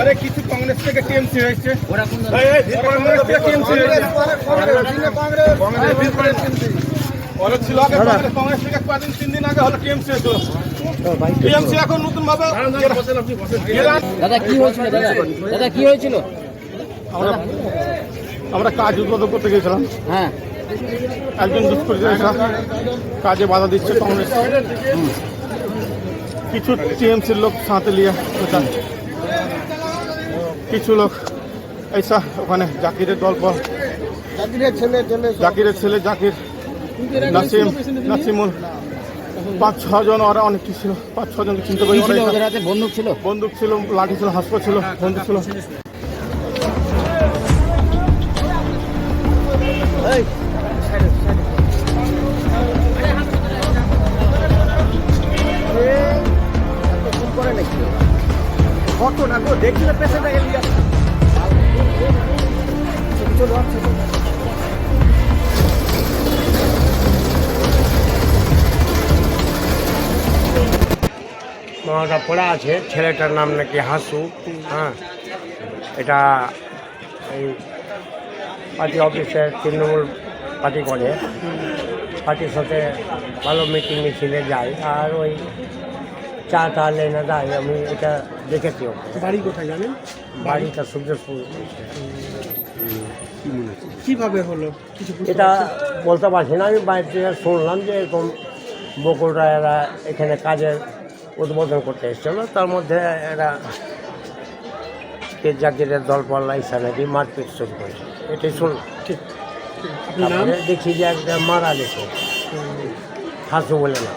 আরে কিছু কংগ্রেস থেকে টিএমসি হয়েছে। কংগ্রেস থেকে তিন দিন আগে হয়েছিল এখন নতুন আমরা কাজ উদ্বোধন করতে গেছিলাম হ্যাঁ। একজন দুষ্কৃতি কাজে বাধা দিচ্ছে কংগ্রেস। কিছু টিএমসির লোক সাথে নিয়ে কিছু লোক এইসা ওখানে জাকিরের দল পর জাকিরের ছেলে জাকির নাসিম নাসিমুল। পাঁচ ছজন ওরা অনেকটি ছিল। পাঁচ ছজনকে চিনতে পারি। ছিল হাতে? বন্দুক ছিল? বন্দুক ছিল লাঠি ছিল হাসপা ছিল বন্দুক ছিল। মামাটা পড়া আছে, ছেলেটার নাম নাকি হাসু হ্যাঁ? এটা এই পার্টি অফিসে তৃণমূল পার্টি করে। পার্টির সাথে ভালো মিটিং মিছিলে যায়। আর ওই চা টা লেনে দেয় আমি এটা দেখেছি। বাড়ি কোথায় জানেন? বাড়িটা সূর্যপুর কীভাবে হলো? এটা বলতে পারছি না আমি বাইরে থেকে শুনলাম যে এরকম বকুলরা এরা এখানে কাজের উদ্বোধন করতে এসেছিল। তার মধ্যে এরা জাকিরের দল পাল্লা ইসা নাকি মারপিট শুরু করেছে এটাই শুনলাম। ঠিক। দেখি যে একটা মারা গেছে। হাসু বলে না।